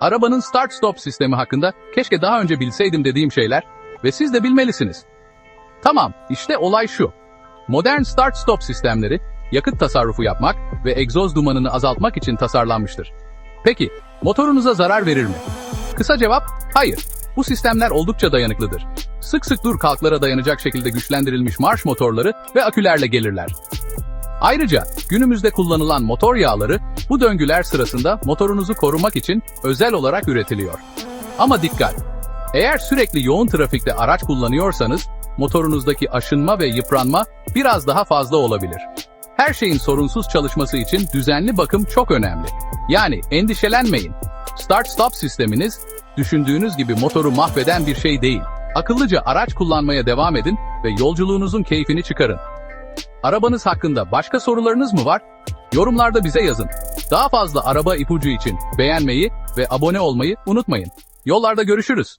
Arabanın start-stop sistemi hakkında keşke daha önce bilseydim dediğim şeyler ve siz de bilmelisiniz. Tamam, işte olay şu. Modern start-stop sistemleri yakıt tasarrufu yapmak ve egzoz dumanını azaltmak için tasarlanmıştır. Peki, motorunuza zarar verir mi? Kısa cevap, hayır. Bu sistemler oldukça dayanıklıdır. Sık sık dur kalklara dayanacak şekilde güçlendirilmiş marş motorları ve akülerle gelirler. Ayrıca günümüzde kullanılan motor yağları bu döngüler sırasında motorunuzu korumak için özel olarak üretiliyor. Ama dikkat! Eğer sürekli yoğun trafikte araç kullanıyorsanız motorunuzdaki aşınma ve yıpranma biraz daha fazla olabilir. Her şeyin sorunsuz çalışması için düzenli bakım çok önemli. Yani endişelenmeyin. Start-stop sisteminiz düşündüğünüz gibi motoru mahveden bir şey değil. Akıllıca araç kullanmaya devam edin ve yolculuğunuzun keyfini çıkarın. Arabanız hakkında başka sorularınız mı var? Yorumlarda bize yazın. Daha fazla araba ipucu için beğenmeyi ve abone olmayı unutmayın. Yollarda görüşürüz.